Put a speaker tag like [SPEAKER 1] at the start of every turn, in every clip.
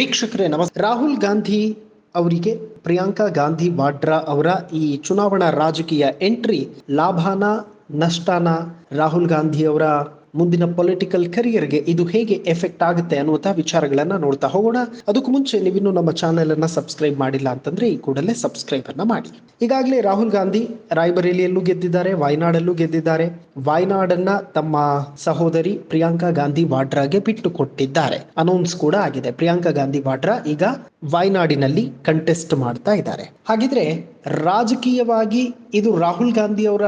[SPEAKER 1] ವೀಕ್ಷಕರೇ ನಮಸ್ತೆ ರಾಹುಲ್ ಗಾಂಧಿ ಅವರಿಗೆ ಪ್ರಿಯಾಂಕಾ ಗಾಂಧಿ ವಾಡ್ರಾ ಅವರ ಈ ಚುನಾವಣಾ ರಾಜಕೀಯ ಎಂಟ್ರಿ ಲಾಭಾನ, ನಷ್ಟಾನ ರಾಹುಲ್ ಗಾಂಧಿ ಅವರ ಮುಂದಿನ ಪೊಲಿಟಿಕಲ್ ಕರಿಯರ್ಗೆ ಇದು ಹೇಗೆ ಎಫೆಕ್ಟ್ ಆಗುತ್ತೆ ಅನ್ನುವಂತಹ ವಿಚಾರಗಳನ್ನ ನೋಡ್ತಾ ಹೋಗೋಣ. ಅದಕ್ಕೂ ಮುಂಚೆ ನೀವಿನ್ನು ನಮ್ಮ ಚಾನೆಲ್ ಅನ್ನ ಸಬ್ಸ್ಕ್ರೈಬ್ ಮಾಡಿಲ್ಲ ಅಂತಂದ್ರೆ ಈ ಕೂಡಲೇ ಸಬ್ಸ್ಕ್ರೈಬ್ ಅನ್ನ ಮಾಡಿ. ಈಗಾಗಲೇ ರಾಹುಲ್ ಗಾಂಧಿ ರಾಯ್ಬರೇಲಿಯಲ್ಲೂ ಗೆದ್ದಿದ್ದಾರೆ, ವಾಯ್ನಾಡಲ್ಲೂ ಗೆದ್ದಿದ್ದಾರೆ. ವಾಯ್ನಾಡನ್ನ ತಮ್ಮ ಸಹೋದರಿ ಪ್ರಿಯಾಂಕಾ ಗಾಂಧಿ ವಾಡ್ರಾಗೆ ಬಿಟ್ಟು ಕೊಟ್ಟಿದ್ದಾರೆ ಅನೌನ್ಸ್ ಕೂಡ ಆಗಿದೆ. ಪ್ರಿಯಾಂಕಾ ಗಾಂಧಿ ವಾಡ್ರಾ ಈಗ ವಾಯ್ನಾಡಿನಲ್ಲಿ ಕಂಟೆಸ್ಟ್ ಮಾಡ್ತಾ ಇದ್ದಾರೆ. ಹಾಗಿದ್ರೆ ರಾಜಕೀಯವಾಗಿ ಇದು ರಾಹುಲ್ ಗಾಂಧಿ ಅವರ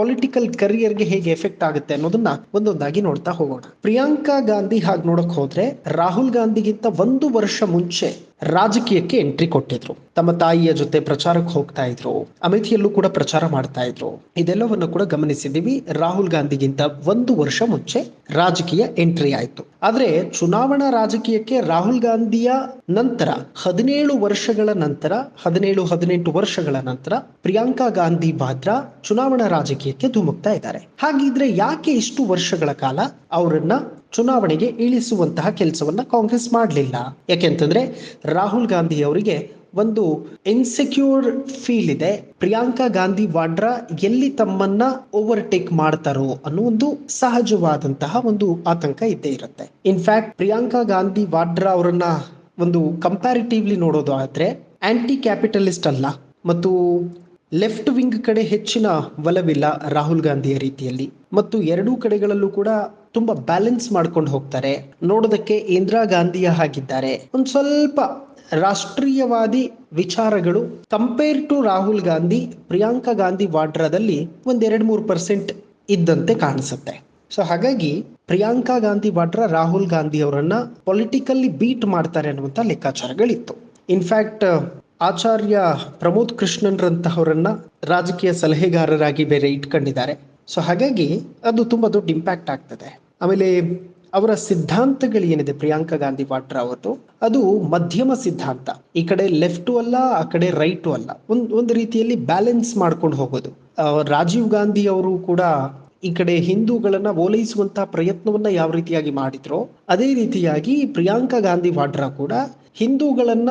[SPEAKER 1] ಪೊಲಿಟಿಕಲ್ ಕರಿಯರ್ಗೆ ಹೇಗೆ ಎಫೆಕ್ಟ್ ಆಗುತ್ತೆ ಅನ್ನೋದನ್ನ ಒಂದೊಂದಾಗಿ ನೋಡ್ತಾ ಹೋಗೋಣ. ಪ್ರಿಯಾಂಕಾ ಗಾಂಧಿ ಹಾಗೆ ನೋಡಕ್ ಹೋದ್ರೆ ರಾಹುಲ್ ಗಾಂಧಿಗಿಂತ ಒಂದು ವರ್ಷ ಮುಂಚೆ ರಾಜಕೀಯಕ್ಕೆ ಎಂಟ್ರಿ ಕೊಟ್ಟಿದ್ರು. ತಮ್ಮ ತಾಯಿಯ ಜೊತೆ ಪ್ರಚಾರಕ್ಕೆ ಹೋಗ್ತಾ ಇದ್ರು. ಅಮೇಥಿಯಲ್ಲೂ ಕೂಡ ಪ್ರಚಾರ ಮಾಡ್ತಾ ಇದ್ರು. ಇದೆಲ್ಲವನ್ನು ಕೂಡ ಗಮನಿಸಿದೀವಿ ರಾಹುಲ್ ಗಾಂಧಿಗಿಂತ ಒಂದು ವರ್ಷ ಮುಂಚೆ ರಾಜಕೀಯ ಎಂಟ್ರಿ ಆಯ್ತು. ಆದ್ರೆ ಚುನಾವಣಾ ರಾಜಕೀಯಕ್ಕೆ ರಾಹುಲ್ ಗಾಂಧಿಯ ನಂತರ ಹದಿನೇಳು ವರ್ಷಗಳ ನಂತರ, ಹದಿನೇಳು, ಹದಿನೆಂಟು ವರ್ಷಗಳ ನಂತರ ಪ್ರಿಯಾಂಕಾ ಗಾಂಧಿ ವಾದ್ರಾ ಚುನಾವಣಾ ರಾಜಕೀಯಕ್ಕೆ ಧುಮುಕ್ತಾ ಇದ್ದಾರೆ. ಹಾಗಿದ್ರೆ ಯಾಕೆ ಇಷ್ಟು ವರ್ಷಗಳ ಕಾಲ ಅವರನ್ನ ಚುನಾವಣೆಗೆ ಇಳಿಸುವಂತಹ ಕೆಲಸವನ್ನ ಕಾಂಗ್ರೆಸ್ ಮಾಡಲಿಲ್ಲ. ಯಾಕೆಂತಂದ್ರೆ ರಾಹುಲ್ ಗಾಂಧಿ ಅವರಿಗೆ ಒಂದು ಇನ್ಸೆಕ್ಯೂರ್ ಫೀಲ್ ಇದೆ. ಪ್ರಿಯಾಂಕಾ ಗಾಂಧಿ ವಾಡ್ರಾ ಎಲ್ಲಿ ತಮ್ಮನ್ನ ಓವರ್ಟೇಕ್ ಮಾಡ್ತಾರೋ ಅನ್ನೋ ಒಂದು ಸಹಜವಾದಂತಹ ಒಂದು ಆತಂಕ ಇದ್ದೇ ಇರುತ್ತೆ. ಇನ್ಫ್ಯಾಕ್ಟ್ ಪ್ರಿಯಾಂಕಾ ಗಾಂಧಿ ವಾಡ್ರಾ ಅವರನ್ನ ಒಂದು ಕಂಪ್ಯಾರಿಟಿವ್ಲಿ ನೋಡೋದು ಆದ್ರೆ ಆಂಟಿ ಕ್ಯಾಪಿಟಲಿಸ್ಟ್ ಅಲ್ಲ. ಮತ್ತು ಲೆಫ್ಟ್ ವಿಂಗ್ ಕಡೆ ಹೆಚ್ಚಿನ ಒಲವಿಲ್ಲ ರಾಹುಲ್ ಗಾಂಧಿಯ ರೀತಿಯಲ್ಲಿ. ಮತ್ತು ಎರಡೂ ಕಡೆಗಳಲ್ಲೂ ಕೂಡ ತುಂಬಾ ಬ್ಯಾಲೆನ್ಸ್ ಮಾಡ್ಕೊಂಡು ಹೋಗ್ತಾರೆ. ನೋಡೋದಕ್ಕೆ ಇಂದಿರಾ ಗಾಂಧಿಯ ಹಾಗಿದ್ದಾರೆ. ಒಂದ್ ಸ್ವಲ್ಪ ರಾಷ್ಟ್ರೀಯವಾದಿ ವಿಚಾರಗಳು. ಕಂಪೇರ್ ಟು ರಾಹುಲ್ ಗಾಂಧಿ, ಪ್ರಿಯಾಂಕಾ ಗಾಂಧಿ ವಾಡ್ರಾದಲ್ಲಿ ಒಂದ್ ಎರಡ್ ಮೂರು ಪರ್ಸೆಂಟ್ ಇದ್ದಂತೆ ಕಾಣಿಸುತ್ತೆ. ಸೊ ಹಾಗಾಗಿ ಪ್ರಿಯಾಂಕಾ ಗಾಂಧಿ ವಾಡ್ರಾ ರಾಹುಲ್ ಗಾಂಧಿ ಅವರನ್ನ ಪೊಲಿಟಿಕಲ್ಲಿ ಬೀಟ್ ಮಾಡ್ತಾರೆ ಅನ್ನುವಂತ ಲೆಕ್ಕಾಚಾರಗಳಿತ್ತು. ಇನ್ಫ್ಯಾಕ್ಟ್ ಆಚಾರ್ಯ ಪ್ರಮೋದ್ ಕೃಷ್ಣನ್ರಂತಹವರನ್ನ ರಾಜಕೀಯ ಸಲಹೆಗಾರರಾಗಿ ಬೇರೆ ಇಟ್ಕೊಂಡಿದ್ದಾರೆ. ಸೊ ಹಾಗಾಗಿ ಅದು ತುಂಬಾ ದೊಡ್ಡ ಇಂಪ್ಯಾಕ್ಟ್ ಆಗ್ತದೆ. ಆಮೇಲೆ ಅವರ ಸಿದ್ಧಾಂತಗಳು ಏನಿದೆ? ಪ್ರಿಯಾಂಕಾ ಗಾಂಧಿ ವಾಡ್ರಾ ಅವರದು ಅದು ಮಧ್ಯಮ ಸಿದ್ಧಾಂತ. ಈ ಕಡೆ ಲೆಫ್ಟು ಅಲ್ಲ, ಆ ಕಡೆ ರೈಟು ಅಲ್ಲ. ಒಂದ್, ಒಂದು ರೀತಿಯಲ್ಲಿ ಬ್ಯಾಲೆನ್ಸ್ ಮಾಡ್ಕೊಂಡು ಹೋಗೋದು. ರಾಜೀವ್ ಗಾಂಧಿ ಅವರು ಕೂಡ ಈ ಕಡೆ ಹಿಂದೂಗಳನ್ನ ಓಲೈಸುವಂತಹ ಪ್ರಯತ್ನವನ್ನ ಯಾವ ರೀತಿಯಾಗಿ ಮಾಡಿದ್ರೋ, ಅದೇ ರೀತಿಯಾಗಿ ಪ್ರಿಯಾಂಕಾ ಗಾಂಧಿ ವಾಡ್ರಾ ಕೂಡ ಹಿಂದೂಗಳನ್ನ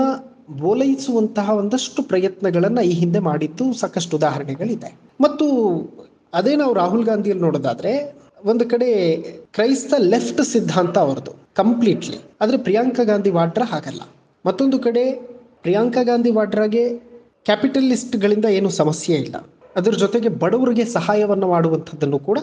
[SPEAKER 1] ಓಲೈಸುವಂತಹ ಒಂದಷ್ಟು ಪ್ರಯತ್ನಗಳನ್ನು ಈ ಹಿಂದೆ ಮಾಡಿದ್ದು ಸಾಕಷ್ಟು ಉದಾಹರಣೆಗಳಿದೆ. ಮತ್ತು ಅದೇ ನಾವು ರಾಹುಲ್ ಗಾಂಧಿಯಲ್ಲಿ ನೋಡೋದಾದ್ರೆ ಒಂದು ಕಡೆ ಕ್ರೈಸ್ತ ಲೆಫ್ಟ್ ಸಿದ್ಧಾಂತ ಅವ್ರದ್ದು ಕಂಪ್ಲೀಟ್ಲಿ ಆದರೆ ಪ್ರಿಯಾಂಕಾ ಗಾಂಧಿ ವಾಡ್ರಾ ಹಾಗಲ್ಲ. ಮತ್ತೊಂದು ಕಡೆ ಪ್ರಿಯಾಂಕಾ ಗಾಂಧಿ ವಾಡ್ರಾಗೆ ಕ್ಯಾಪಿಟಲಿಸ್ಟ್ಗಳಿಂದ ಏನು ಸಮಸ್ಯೆ ಇಲ್ಲ. ಅದರ ಜೊತೆಗೆ ಬಡವರಿಗೆ ಸಹಾಯವನ್ನು ಮಾಡುವಂಥದ್ದನ್ನು ಕೂಡ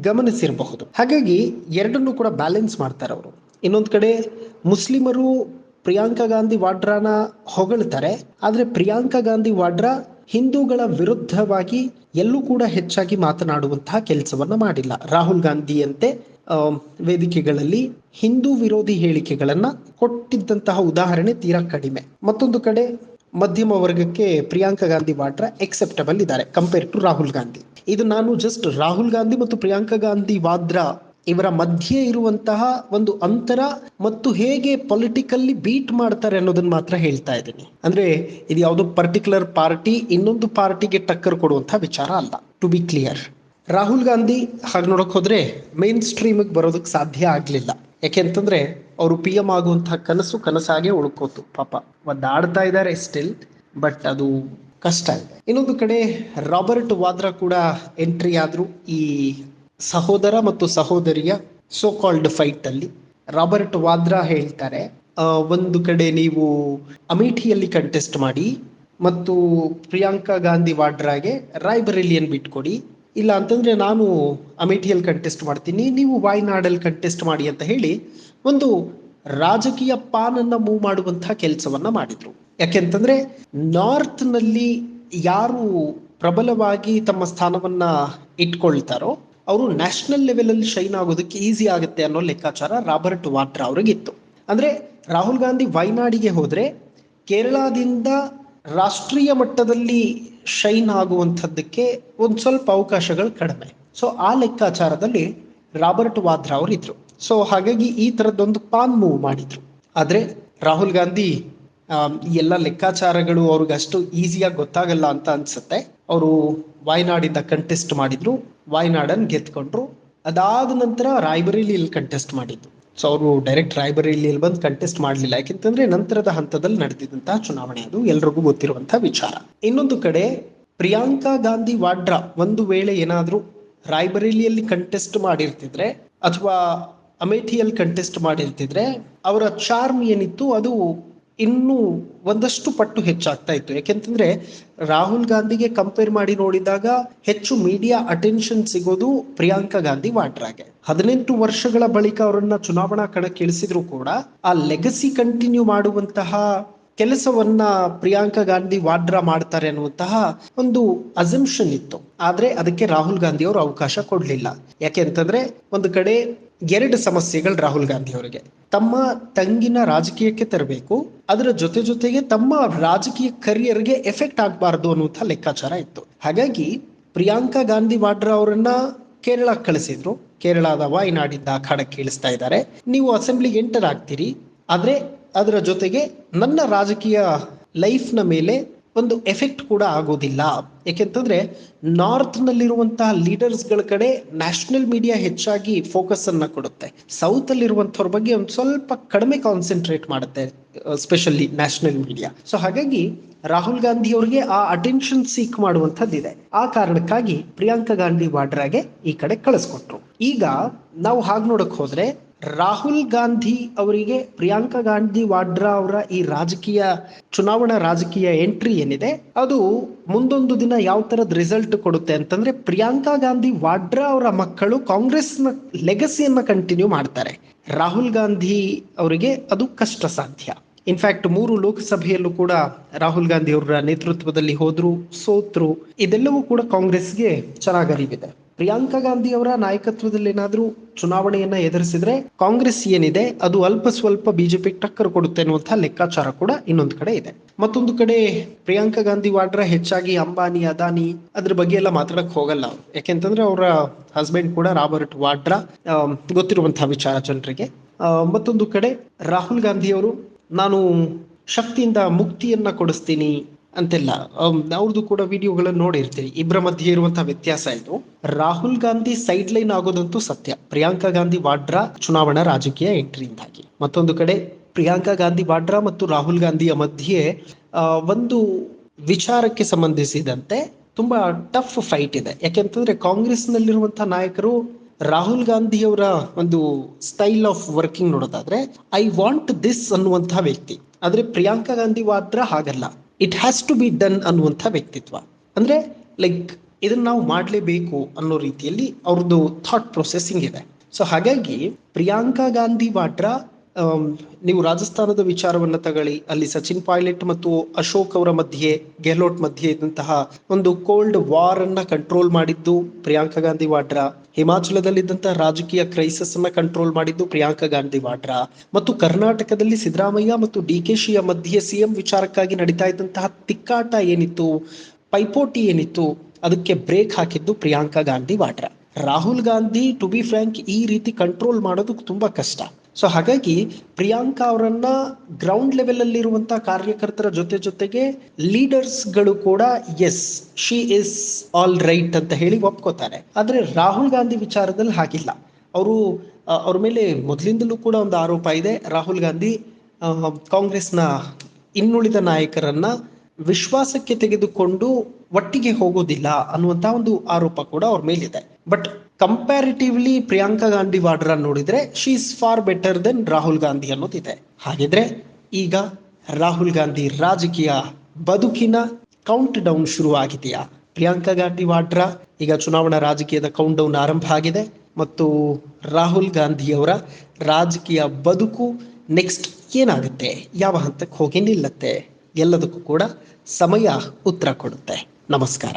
[SPEAKER 1] ಗಮನಿಸಿರಬಹುದು. ಹಾಗಾಗಿ ಎರಡನ್ನೂ ಕೂಡ ಬ್ಯಾಲೆನ್ಸ್ ಮಾಡ್ತಾರೆ ಅವರು ಇನ್ನೊಂದು ಕಡೆ ಮುಸ್ಲಿಮರು ಪ್ರಿಯಾಂಕಾ ಗಾಂಧಿ ವಾಡ್ರಾನ ಹೊಗಳ್ತಾರೆ. ಆದರೆ ಪ್ರಿಯಾಂಕಾ ಗಾಂಧಿ ವಾಡ್ರಾ ಹಿಂದೂಗಳ ವಿರುದ್ಧವಾಗಿ ಎಲ್ಲೂ ಕೂಡ ಹೆಚ್ಚಾಗಿ ಮಾತನಾಡುವಂತಹ ಕೆಲಸವನ್ನ ಮಾಡಿಲ್ಲ. ರಾಹುಲ್ ಗಾಂಧಿಯಂತೆ ವೇದಿಕೆಗಳಲ್ಲಿ ಹಿಂದೂ ವಿರೋಧಿ ಹೇಳಿಕೆಗಳನ್ನ ಕೊಟ್ಟಿದ್ದಂತಹ ಉದಾಹರಣೆ ತೀರಾ ಕಡಿಮೆ. ಮತ್ತೊಂದು ಕಡೆ ಮಧ್ಯಮ ವರ್ಗಕ್ಕೆ ಪ್ರಿಯಾಂಕಾ ಗಾಂಧಿ ವಾಡ್ರಾ ಎಕ್ಸೆಪ್ಟಬಲ್ ಇದ್ದಾರೆ ಕಂಪೇರ್ ಟು ರಾಹುಲ್ ಗಾಂಧಿ. ಇದು ನಾನು ಜಸ್ಟ್ ರಾಹುಲ್ ಗಾಂಧಿ ಮತ್ತು ಪ್ರಿಯಾಂಕಾ ಗಾಂಧಿ ವಾದ್ರಾ ಇವರ ಮಧ್ಯೆ ಇರುವಂತಹ ಒಂದು ಅಂತರ ಮತ್ತು ಹೇಗೆ ಪೊಲಿಟಿಕಲ್ಲಿ ಬೀಟ್ ಮಾಡ್ತಾರೆ ಅನ್ನೋದನ್ನ ಮಾತ್ರ ಹೇಳ್ತಾ ಇದ್ದೀನಿ. ಅಂದ್ರೆ ಇದು ಯಾವುದೋ ಪರ್ಟಿಕ್ಯುಲರ್ ಪಾರ್ಟಿ ಇನ್ನೊಂದು ಪಾರ್ಟಿಗೆ ಟಕ್ಕರ್ ಕೊಡುವಂತಹ ವಿಚಾರ ಅಲ್ಲ to be clear Rahul Gandhi ಹಾಗೆ ನೋಡಕ್ ಹೋದ್ರೆ ಮೇನ್ ಸ್ಟ್ರೀಮಿಗೆ ಬರೋದಕ್ಕೆ ಸಾಧ್ಯ ಆಗ್ಲಿಲ್ಲ. ಯಾಕೆಂತಂದ್ರೆ ಅವರು ಪಿ ಎಂ ಆಗುವಂತಹ ಕನಸು ಕನಸಾಗೆ ಉಳ್ಕೋತು, ಪಾಪ. ಒದ್ದಾಡ್ತಾ ಇದ್ದಾರೆ ಸ್ಟಿಲ್ ಬಟ್ ಅದು ಕಷ್ಟ ಇದೆ. ಇನ್ನೊಂದು ಕಡೆ ರಾಬರ್ಟ್ ವಾದ್ರಾ ಕೂಡ ಎಂಟ್ರಿ ಆದ್ರು ಈ ಸಹೋದರ ಮತ್ತು ಸಹೋದರಿಯ ಸೋ ಕಾಲ್ಡ್ ಫೈಟ್ ಅಲ್ಲಿ. ರಾಬರ್ಟ್ ವಾದ್ರಾ ಹೇಳ್ತಾರೆ ಒಂದು ಕಡೆ ನೀವು ಅಮೇಠಿಯಲ್ಲಿ ಕಂಟೆಸ್ಟ್ ಮಾಡಿ ಮತ್ತು ಪ್ರಿಯಾಂಕಾ ಗಾಂಧಿ ವಾಡ್ರಾಗೆ ರಾಯ್ಬರೇಲಿಯನ್ ಬಿಟ್ಕೊಡಿ. ಇಲ್ಲ ಅಂತಂದ್ರೆ ನಾನು ಅಮೇಠಿಯಲ್ಲಿ ಕಂಟೆಸ್ಟ್ ಮಾಡ್ತೀನಿ, ನೀವು ವಾಯ್ನಾಡಲ್ಲಿ ಕಂಟೆಸ್ಟ್ ಮಾಡಿ ಅಂತ ಹೇಳಿ ಒಂದು ರಾಜಕೀಯ ಪಾನನ್ನ ಮೂವ್ ಮಾಡುವಂತಹ ಕೆಲಸವನ್ನ ಮಾಡಿದ್ರು. ಯಾಕೆಂತಂದ್ರೆ ನಾರ್ತ್ನಲ್ಲಿ ಯಾರು ಪ್ರಬಲವಾಗಿ ತಮ್ಮ ಸ್ಥಾನವನ್ನ ಇಟ್ಕೊಳ್ತಾರೋ ಅವರು ನ್ಯಾಷನಲ್ ಲೆವೆಲಲ್ಲಿ ಶೈನ್ ಆಗೋದಕ್ಕೆ ಈಸಿ ಆಗುತ್ತೆ ಅನ್ನೋ ಲೆಕ್ಕಾಚಾರ ರಾಬರ್ಟ್ ವಾಡ್ರಾ ಅವ್ರಿಗಿತ್ತು. ಅಂದ್ರೆ ರಾಹುಲ್ ಗಾಂಧಿ ವೈನಾಡಿಗೆ ಹೋದರೆ ಕೇರಳದಿಂದ ರಾಷ್ಟ್ರೀಯ ಮಟ್ಟದಲ್ಲಿ ಶೈನ್ ಆಗುವಂಥದ್ದಕ್ಕೆ ಒಂದು ಸ್ವಲ್ಪ ಅವಕಾಶಗಳು ಕಡಿಮೆ. ಸೊ ಆ ಲೆಕ್ಕಾಚಾರದಲ್ಲಿ ರಾಬರ್ಟ್ ವಾದ್ರಾ ಅವರು ಇದ್ರು ಸೊ ಹಾಗಾಗಿ ಈ ತರದೊಂದು ಪಾನ್ ಮೂವ್ ಮಾಡಿದ್ರು. ಆದ್ರೆ ರಾಹುಲ್ ಗಾಂಧಿ ಎಲ್ಲ ಲೆಕ್ಕಾಚಾರಗಳು ಅವ್ರಿಗೆ ಅಷ್ಟು ಈಸಿಯಾಗಿ ಗೊತ್ತಾಗಲ್ಲ ಅಂತ ಅನ್ಸುತ್ತೆ. ಅವರು ವಾಯ್ನಾಡಿಂದ ಕಂಟೆಸ್ಟ್ ಮಾಡಿದ್ರು, ವಾಯ್ನಾಡನ್ನು ಗೆದ್ಕೊಂಡ್ರು. ಅದಾದ ನಂತರ ರಾಯ್ಬರೇಲಿಯಲ್ಲಿ ಕಂಟೆಸ್ಟ್ ಮಾಡಿದ್ರು ಸೊ ಅವರು ಡೈರೆಕ್ಟ್ ರಾಯಬರೇಲಿಯಲ್ಲಿ ಬಂದು ಕಂಟೆಸ್ಟ್ ಮಾಡಲಿಲ್ಲ. ಯಾಕೆಂತಂದ್ರೆ ನಂತರದ ಹಂತದಲ್ಲಿ ನಡೆದಿದ್ದಂತಹ ಚುನಾವಣೆ ಅದು. ಎಲ್ರಿಗೂ ಗೊತ್ತಿರುವಂತಹ ವಿಚಾರ. ಇನ್ನೊಂದು ಕಡೆ, ಪ್ರಿಯಾಂಕಾ ಗಾಂಧಿ ವಾಡ್ರಾ ಒಂದು ವೇಳೆ ಏನಾದರೂ ರಾಯ್ಬರೇಲಿಯಲ್ಲಿ ಕಂಟೆಸ್ಟ್ ಮಾಡಿರ್ತಿದ್ರೆ, ಅಥವಾ ಅಮೇಠಿಯಲ್ಲಿ ಕಂಟೆಸ್ಟ್ ಮಾಡಿರ್ತಿದ್ರೆ, ಅವರ ಚಾರ್ಮ್ ಏನಿತ್ತು, ಅದು ಇನ್ನೂ ಒಂದಷ್ಟು ಪಟ್ಟು ಹೆಚ್ಚಾಗ್ತಾ ಇತ್ತು. ಯಾಕೆಂತಂದ್ರೆ ರಾಹುಲ್ ಗಾಂಧಿಗೆ ಕಂಪೇರ್ ಮಾಡಿ ನೋಡಿದಾಗ ಹೆಚ್ಚು ಮೀಡಿಯಾ ಅಟೆನ್ಷನ್ ಸಿಗೋದು ಪ್ರಿಯಾಂಕಾ ಗಾಂಧಿ ವಾಡ್ರಾಗೆ ಹದಿನೆಂಟು ವರ್ಷಗಳ ಬಳಿಕ ಅವರನ್ನ ಚುನಾವಣಾ ಕಣಕ್ಕೆ ಇಳಿಸಿದ್ರು ಕೂಡ ಆ ಲೆಗಸಿ ಕಂಟಿನ್ಯೂ ಮಾಡುವಂತಹ ಕೆಲಸವನ್ನ ಪ್ರಿಯಾಂಕಾ ಗಾಂಧಿ ವಾಡ್ರಾ ಮಾಡ್ತಾರೆ ಅನ್ನುವಂತಹ ಒಂದು ಅಸಂಪ್ಷನ್ ಇತ್ತು. ಆದ್ರೆ ಅದಕ್ಕೆ ರಾಹುಲ್ ಗಾಂಧಿ ಅವರು ಅವಕಾಶ ಕೊಡ್ಲಿಲ್ಲ. ಯಾಕೆ ಅಂತಂದ್ರೆ ಒಂದು ಕಡೆ ಎರಡು ಸಮಸ್ಯೆಗಳು ರಾಹುಲ್ ಗಾಂಧಿ ಅವರಿಗೆ. ತಮ್ಮ ತಂಗಿನ ರಾಜಕೀಯಕ್ಕೆ ತರಬೇಕು, ಅದರ ಜೊತೆ ಜೊತೆಗೆ ತಮ್ಮ ರಾಜಕೀಯ ಕರಿಯರ್ಗೆ ಎಫೆಕ್ಟ್ ಆಗಬಾರ್ದು ಅನ್ನುವಂಥ ಲೆಕ್ಕಾಚಾರ ಇತ್ತು. ಹಾಗಾಗಿ ಪ್ರಿಯಾಂಕಾ ಗಾಂಧಿ ವಾಡ್ರಾ ಅವರನ್ನ ಕೇರಳ ಕಳಿಸಿದ್ರು. ಕೇರಳದ ವಾಯ್ನಾಡಿದ್ದ ಅಖಾಡಕ್ಕೆ ಇಳಿಸ್ತಾ ಇದ್ದಾರೆ. ನೀವು ಅಸೆಂಬ್ಲಿಗೆ ಎಂಟರ್ ಆಗ್ತೀರಿ. ಆದರೆ ಅದರ ಜೊತೆಗೆ ನನ್ನ ರಾಜಕೀಯ ಲೈಫ್ನ ಮೇಲೆ ಒಂದು ಎಫೆಕ್ಟ್ ಕೂಡ ಆಗೋದಿಲ್ಲ. ಏಕೆಂತಂದ್ರೆ ನಾರ್ತ್ ನಲ್ಲಿರುವಂತಹ ಲೀಡರ್ಸ್ಗಳ ಕಡೆ ನ್ಯಾಷನಲ್ ಮೀಡಿಯಾ ಹೆಚ್ಚಾಗಿ ಫೋಕಸ್ ಅನ್ನ ಕೊಡುತ್ತೆ. ಸೌತ್ ಅಲ್ಲಿರುವಂತವ್ರ ಬಗ್ಗೆ ಒಂದು ಸ್ವಲ್ಪ ಕಡಿಮೆ ಕಾನ್ಸಂಟ್ರೇಟ್ ಮಾಡುತ್ತೆ ಸ್ಪೆಷಲಿ ನ್ಯಾಷನಲ್ ಮೀಡಿಯಾ. ಸೊ ಹಾಗಾಗಿ ರಾಹುಲ್ ಗಾಂಧಿ ಅವರಿಗೆ ಆ ಅಟೆನ್ಷನ್ ಸೀಕ್ ಮಾಡುವಂತದ್ದಿದೆ ಆ ಕಾರಣಕ್ಕಾಗಿ ಪ್ರಿಯಾಂಕಾ ಗಾಂಧಿ ವಾಡ್ರಾಗೆ ಈ ಕಡೆ ಕಳಿಸ್ಕೊಟ್ರು. ಈಗ ನಾವು ಹಾಗೆ ನೋಡಕ್ ಹೋದ್ರೆ ರಾಹುಲ್ ಗಾಂಧಿ ಅವರಿಗೆ ಪ್ರಿಯಾಂಕಾ ಗಾಂಧಿ ವಾಡ್ರಾ ಅವರ ಈ ರಾಜಕೀಯ ಚುನಾವಣಾ ರಾಜಕೀಯ ಎಂಟ್ರಿ ಏನಿದೆ, ಅದು ಮುಂದೊಂದು ದಿನ ಯಾವ ತರದ ರಿಸಲ್ಟ್ ಕೊಡುತ್ತೆ ಅಂತಂದ್ರೆ ಪ್ರಿಯಾಂಕಾ ಗಾಂಧಿ ವಾಡ್ರಾ ಅವರ ಮಕ್ಕಳು ಕಾಂಗ್ರೆಸ್ನ ಲೆಗಸಿಯನ್ನ ಕಂಟಿನ್ಯೂ ಮಾಡ್ತಾರೆ. ರಾಹುಲ್ ಗಾಂಧಿ ಅವರಿಗೆ ಅದು ಕಷ್ಟ ಸಾಧ್ಯ ಇನ್ಫ್ಯಾಕ್ಟ್ ಮೂರು ಲೋಕಸಭೆಯಲ್ಲೂ ಕೂಡ ರಾಹುಲ್ ಗಾಂಧಿ ಅವರ ನೇತೃತ್ವದಲ್ಲಿ ಹೋದ್ರು, ಸೋತ್ರು, ಇದೆಲ್ಲವೂ ಕೂಡ ಕಾಂಗ್ರೆಸ್ಗೆ ಚೆನ್ನಾಗಿ ಅರಿವಿದೆ. ಪ್ರಿಯಾಂಕಾ ಗಾಂಧಿ ಅವರ ನಾಯಕತ್ವದಲ್ಲಿ ಏನಾದರೂ ಚುನಾವಣೆಯನ್ನ ಎದುರಿಸಿದ್ರೆ ಕಾಂಗ್ರೆಸ್ ಏನಿದೆ, ಅದು ಅಲ್ಪ ಸ್ವಲ್ಪ ಬಿಜೆಪಿ ಟಕ್ಕರ್ ಕೊಡುತ್ತೆ ಅನ್ನುವಂತಹ ಲೆಕ್ಕಾಚಾರ ಕೂಡ ಇನ್ನೊಂದು ಕಡೆ ಇದೆ ಮತ್ತೊಂದು ಕಡೆ ಪ್ರಿಯಾಂಕಾ ಗಾಂಧಿ ವಾಡ್ರಾ ಹೆಚ್ಚಾಗಿ ಅಂಬಾನಿ, ಅದಾನಿ ಅದ್ರ ಬಗ್ಗೆ ಎಲ್ಲ ಮಾತಾಡಕ್ ಹೋಗಲ್ಲ. ಯಾಕೆಂತಂದ್ರೆ ಅವರ ಹಸ್ಬೆಂಡ್ ಕೂಡ ರಾಬರ್ಟ್ ವಾಡ್ರಾ ಗೊತ್ತಿರುವಂತಹ ವಿಚಾರ ಜನರಿಗೆ ಮತ್ತೊಂದು ಕಡೆ ರಾಹುಲ್ ಗಾಂಧಿ ಅವರು ನಾನು ಶಕ್ತಿಯಿಂದ ಮುಕ್ತಿಯನ್ನ ಕೊಡಿಸ್ತೀನಿ ಅಂತೆಲ್ಲ. ಅವ್ರದ್ದು ಕೂಡ ವಿಡಿಯೋಗಳನ್ನು ನೋಡಿರ್ತೀರಿ. ಇಬ್ಬರ ಮಧ್ಯೆ ಇರುವಂತಹ ವ್ಯತ್ಯಾಸ ಇದು. ರಾಹುಲ್ ಗಾಂಧಿ ಸೈಡ್ ಲೈನ್ ಆಗೋದಂತೂ ಸತ್ಯ. ಪ್ರಿಯಾಂಕಾ ಗಾಂಧಿ ವಾಡ್ರಾ ಚುನಾವಣಾ ರಾಜಕೀಯ ಎಂಟ್ರಿಯಿಂದಾಗಿ. ಮತ್ತೊಂದು ಕಡೆ, ಪ್ರಿಯಾಂಕಾ ಗಾಂಧಿ ವಾಡ್ರಾ ಮತ್ತು ರಾಹುಲ್ ಗಾಂಧಿಯ ಮಧ್ಯೆ ಒಂದು ವಿಚಾರಕ್ಕೆ ಸಂಬಂಧಿಸಿದಂತೆ ತುಂಬಾ ಟಫ್ ಫೈಟ್ ಇದೆ. ಯಾಕೆಂತಂದ್ರೆ ಕಾಂಗ್ರೆಸ್ ನಲ್ಲಿರುವಂತಹ ನಾಯಕರು ರಾಹುಲ್ ಗಾಂಧಿ ಅವರ ಒಂದು ಸ್ಟೈಲ್ ಆಫ್ ವರ್ಕಿಂಗ್ ನೋಡೋದಾದ್ರೆ ಐ ವಾಂಟ್ ದಿಸ್ ಅನ್ನುವಂತಹ ವ್ಯಕ್ತಿ. ಆದ್ರೆ ಪ್ರಿಯಾಂಕಾ ಗಾಂಧಿ ವಾಡ್ರಾ ಹಾಗಲ್ಲ. It has to be done ಅನ್ನುವಂಥ ವ್ಯಕ್ತಿತ್ವ. ಅಂದರೆ ಲೈಕ್ ಇದನ್ನು ನಾವು ಮಾಡಲೇಬೇಕು ಅನ್ನೋ ರೀತಿಯಲ್ಲಿ ಅವ್ರದ್ದು ಥಾಟ್ ಪ್ರೊಸೆಸಿಂಗ್ ಇದೆ. ಸೊ ಹಾಗಾಗಿ, ಪ್ರಿಯಾಂಕಾ ಗಾಂಧಿ ವಾಡ್ರಾ ನೀವು ರಾಜಸ್ಥಾನದ ವಿಚಾರವನ್ನ ತಗೊಳ್ಳಿ. ಅಲ್ಲಿ ಸಚಿನ್ ಪೈಲಟ್ ಮತ್ತು ಅಶೋಕ್ ಅವರ ಮಧ್ಯೆ ಗೆಹ್ಲೋಟ್ ಮಧ್ಯೆ ಇದ್ದಂತಹ ಒಂದು ಕೋಲ್ಡ್ ವಾರ್ ಅನ್ನ ಕಂಟ್ರೋಲ್ ಮಾಡಿದ್ದು ಪ್ರಿಯಾಂಕಾ ಗಾಂಧಿ ವಾಡ್ರಾ. ಹಿಮಾಚಲದಲ್ಲಿದ್ದಂತಹ ರಾಜಕೀಯ ಕ್ರೈಸಿಸ್ ಅನ್ನ ಕಂಟ್ರೋಲ್ ಮಾಡಿದ್ದು ಪ್ರಿಯಾಂಕಾ ಗಾಂಧಿ ವಾಡ್ರಾ. ಮತ್ತು ಕರ್ನಾಟಕದಲ್ಲಿ ಸಿದ್ದರಾಮಯ್ಯ ಮತ್ತು ಡಿ ಕೆ ಶಿಯ ಮಧ್ಯೆ ಸಿಎಂ ವಿಚಾರಕ್ಕಾಗಿ ನಡೀತಾ ಇದ್ದಂತಹ ತಿಕ್ಕಾಟ ಏನಿತ್ತು, ಪೈಪೋಟಿ ಏನಿತ್ತು, ಅದಕ್ಕೆ ಬ್ರೇಕ್ ಹಾಕಿದ್ದು Priyanka Gandhi Vadra. Rahul Gandhi to be frank ಈ ರೀತಿ ಕಂಟ್ರೋಲ್ ಮಾಡೋದು ತುಂಬಾ ಕಷ್ಟ. ಸೊ ಹಾಗಾಗಿ ಪ್ರಿಯಾಂಕಾ ಅವರನ್ನ ಗ್ರೌಂಡ್ ಲೆವೆಲ್ ಅಲ್ಲಿ ಇರುವಂತಹ ಕಾರ್ಯಕರ್ತರ ಜೊತೆ ಜೊತೆಗೆ ಲೀಡರ್ಸ್ಗಳು ಕೂಡ yes she is all right ಅಂತ ಹೇಳಿ ಒಪ್ಕೋತಾರೆ. ಆದ್ರೆ ರಾಹುಲ್ ಗಾಂಧಿ ವಿಚಾರದಲ್ಲಿ ಹಾಗಿಲ್ಲ. ಅವರು ಅವ್ರ ಮೇಲೆ ಮೊದಲಿಂದಲೂ ಕೂಡ ಒಂದು ಆರೋಪ ಇದೆ. ರಾಹುಲ್ ಗಾಂಧಿ ಕಾಂಗ್ರೆಸ್ನ ಇನ್ನುಳಿದ ನಾಯಕರನ್ನ ವಿಶ್ವಾಸಕ್ಕೆ ತೆಗೆದುಕೊಂಡು ಒಟ್ಟಿಗೆ ಹೋಗೋದಿಲ್ಲ ಅನ್ನುವಂತ ಒಂದು ಆರೋಪ ಕೂಡ ಅವ್ರ ಮೇಲಿದೆ. ಬಟ್ ಕಂಪ್ಯಾರಿಟಿವ್ಲಿ ಪ್ರಿಯಾಂಕಾ ಗಾಂಧಿ ವಾಡ್ರಾ ನೋಡಿದ್ರೆ she is far better than Rahul Gandhi ಅನ್ನೋದಿದೆ. ಹಾಗಿದ್ರೆ, ಈಗ ರಾಹುಲ್ ಗಾಂಧಿ ರಾಜಕೀಯ ಬದುಕಿನ ಕೌಂಟ್ ಡೌನ್ ಶುರು ಆಗಿದೆಯಾ ಪ್ರಿಯಾಂಕಾ ಗಾಂಧಿ ವಾಡ್ರಾ ಈಗ ಚುನಾವಣಾ ರಾಜಕೀಯದ ಕೌಂಟ್ ಡೌನ್ ಆರಂಭ ಆಗಿದೆ. ಮತ್ತು ರಾಹುಲ್ ಗಾಂಧಿ ಅವರ ರಾಜಕೀಯ ಬದುಕು ನೆಕ್ಸ್ಟ್ ಏನಾಗುತ್ತೆ? ಯಾವ ಹಂತಕ್ಕೆ ಹೋಗಿ ನಿಲ್ಲತ್ತೆ? ಎಲ್ಲದಕ್ಕೂ ಕೂಡ ಸಮಯ ಉತ್ತರ ಕೊಡುತ್ತೆ. ನಮಸ್ಕಾರ.